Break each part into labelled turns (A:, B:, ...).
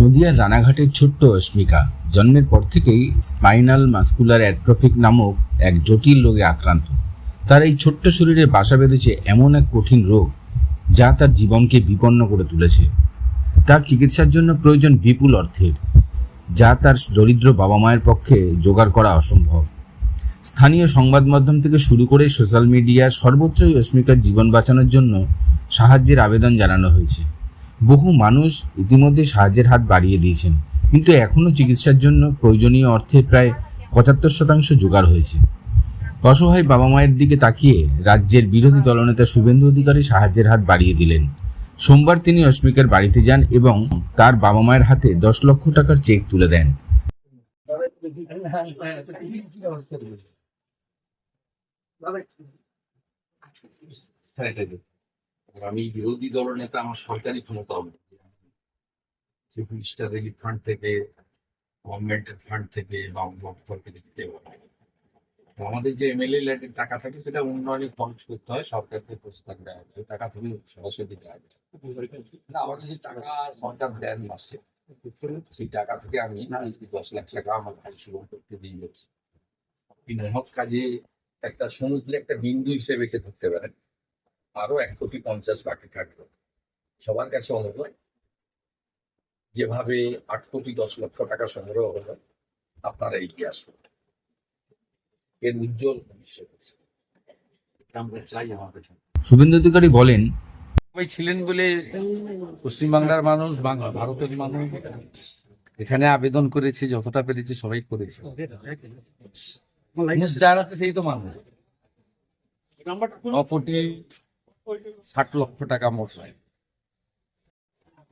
A: নদিয়ার রানাঘাটের ছোট্ট অস্মিকা। জন্মের পর থেকেই স্পাইনাল মাস্কুলার অ্যাট্রফিক নামক এক জটিল রোগে আক্রান্ত। তার এই ছোট্ট শরীরে বাসা বেঁধেছে এমন এক কঠিন রোগ, যা তার জীবনকে বিপন্ন করে তুলেছে। তার চিকিৎসার জন্য প্রয়োজন বিপুল অর্থের, যা তার দরিদ্র বাবা মায়ের পক্ষে জোগাড় করা অসম্ভব। স্থানীয় সংবাদ মাধ্যম থেকে শুরু করে সোশ্যাল মিডিয়া সর্বত্রই অস্মিকার জীবন বাঁচানোর জন্য সাহায্যের আবেদন জানানো হয়েছে। বহু মানুষ ইতিমধ্যে সাহায্যের হাত বাড়িয়ে দিয়েছেন। কিন্তু এখনও চিকিৎসার জন্য প্রয়োজনীয় অর্থে প্রায় পঁচাত্তর শতাংশ জোগাড় হয়েছে। অসহায় বাবা মায়ের দিকে তাকিয়ে রাজ্যের বিরোধী দলনেতা শুভেন্দু অধিকারী সাহায্যের হাত বাড়িয়ে দিলেন। সোমবার তিনি অস্মিকার বাড়িতে যান এবং তার বাবা মায়ের হাতে দশ লক্ষ টাকার চেক তুলে দেন।
B: আর আমি বিরোধী দলের নেতা, আমার সরকারি ক্ষমতা হবে। চিফ মিনিস্টার রিলিফ ফান্ড থেকে গভর্নমেন্টের ফান্ড থেকে বা থেকে দিতে তো আমাদের যে এমএলএ ল্যান্ডের টাকা থাকে, সেটা উন্নয়নে খরচ করতে হয়, সরকারকে প্রস্তাব দেওয়া হয়। টাকা থেকে সরাসরি দেওয়া হয়। না আমাদের যে টাকা সরকার দেন মাসে, সেই টাকা থেকে আমি দশ লাখ টাকা আমার ভাই শুরু করতে দিয়ে যাচ্ছি। মহৎ কাজে একটা সমুদ্রে একটা বিন্দু হিসেবে কে ধরতে পারেন আরও এক কোটি পঞ্চাশ বাকি থাকবে সবার কাছে অনুরোধ যেভাবে আট কোটি দশ লক্ষ টাকা সংগ্রহ হলো আপনারা এগিয়ে আসুন। এর উজ্জ্বল ভবিষ্যৎ আছে। আমরা চাই আমাদের
A: শুভেন্দু অধিকারী বলেন
B: সবাই ছিলেন বলে পশ্চিমবাংলার মানুষ বাংলা ভারতের মানুষ এখানে আবেদন করেছে যতটা পেরেছে সবাই করেছে। মানুষ যার সেই তো মানুষ। অপটি ষাট লক্ষ টাকা মোট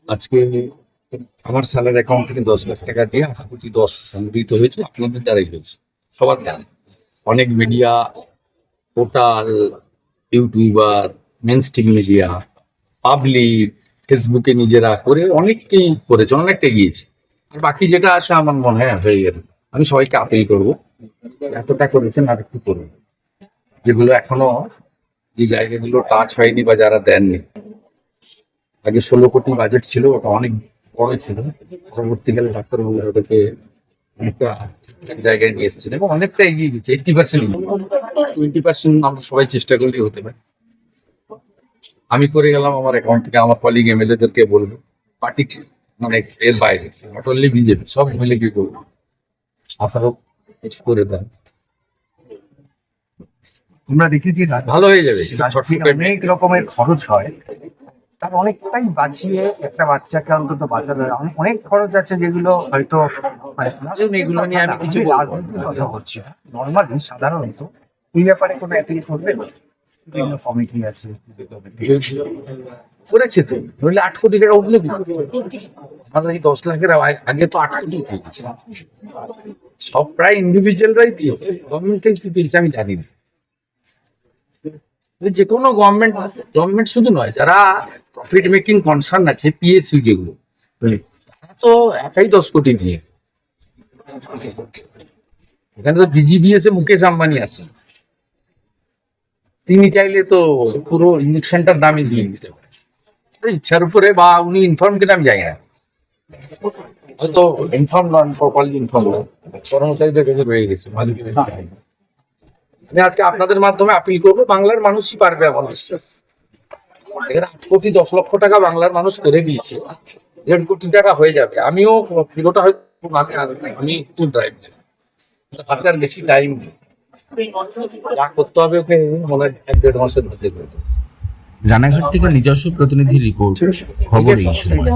B: আজকে আমার স্যালারি অ্যাকাউন্ট থেকে দশ লাখ টাকা দিয়ে আশা কোটি দশ সংগৃহীত হয়েছে, আপনাদের দ্বারাই হয়েছে। সবার দ্বারা অনেক media portal YouTuber mainstream media public ফেসবুকে নিজেরা করে অনেককেই করেছে, অনেকটা গিয়েছে আর বাকি যেটা আছে আমার মনে হয়, হয়ে গেল। আমি সবাইকে আপিল করব। এতটা করেছেন আর একটু করুন। যেগুলো এখনও যে জায়গাগুলো টাচ হয়নি বা যারা দেননি। আগে ষোলো কোটি বাজেট ছিল, ওটা অনেক বড় ছিল। পরবর্তীকালে ডাক্তারবাবু ওটাকে অনেকটা জায়গায় নিয়ে এসেছেন এবং অনেকটা এগিয়ে গেছে এইটি পার্সেন্ট টোয়েন্টি পার্সেন্ট আমরা সবাই চেষ্টা করলেই হতে পারে। আমি করে গেলাম আমার অ্যাকাউন্ট থেকে, আমার কলিগ এমএলএ দেরকে বলব পার্টি মানে এর বাইরে নট অনলি বিজেপি, সব মিলে কি করব আপনারাও কিছু করে দেন।
C: আমরা দেখেছি রাজ-
B: ভালো হয়ে যাবে
C: অনেক রকমের খরচ হয়। তার অনেকটাই বাঁচিয়ে একটা বাচ্চাকে অন্তত বাঁচানো যায়। অনেক খরচ আছে যেগুলো হয়তো মানে
B: এগুলো নিয়ে আমি কিছু
C: রাজনীতির কথা বলছি নর্মালি সাধারণত এই ব্যাপারে কোনো অ্যাপিল করবে বিভিন্ন কমিটি আছে
B: করেছে তো। নইলে আট কোটি টাকা উঠলে আমাদের এই দশ লাখের আগে- আগে তো আট কোটি সব প্রায় ইন্ডিভিজুয়ালরাই দিয়েছে। গভর্নমেন্ট থেকে কি পেয়েছে আমি জানি না। যে কোনো গভর্নমেন্ট গভর্নমেন্ট শুধু নয় যারা প্রফিট মেকিং কনসার্ন আছে পিএসইউ যেগুলো তারা তো একাই দশ কোটি দিয়ে। এখানে তো বিজিবিএস এ মুকেশ আম্বানি আছে। তিনি চাইলে তো পুরো ইঞ্জেকশনটার দামই দিয়ে দিতে পারে। ইচ্ছার উপরে বা উনি ইনফর্ম কিনা আমি জানি না। হয়তো ইনফর্ম নন প্রপারলি ইনফর্ম কর্মচারীদের কাছে রয়ে গেছে মালিকের। আমি আজকে আপনাদের মাধ্যমে আপিল করব বাংলার মানুষই পারবে আমার বিশ্বাস এখানে আট কোটি দশ লক্ষ টাকা বাংলার মানুষ করে দিয়েছে। দেড় কোটি টাকা হয়ে যাবে। আমিও কিলোটা হয়তো। আমি একটু ড্রাইভ হাতে আর বেশি টাইম নেই। যা করতে হবে ওকে মনে হয় এক দেড় মাসের মধ্যে
A: রানাঘাট থেকে নিজস্ব প্রতিনিধি রিপোর্ট খবর এই সময়।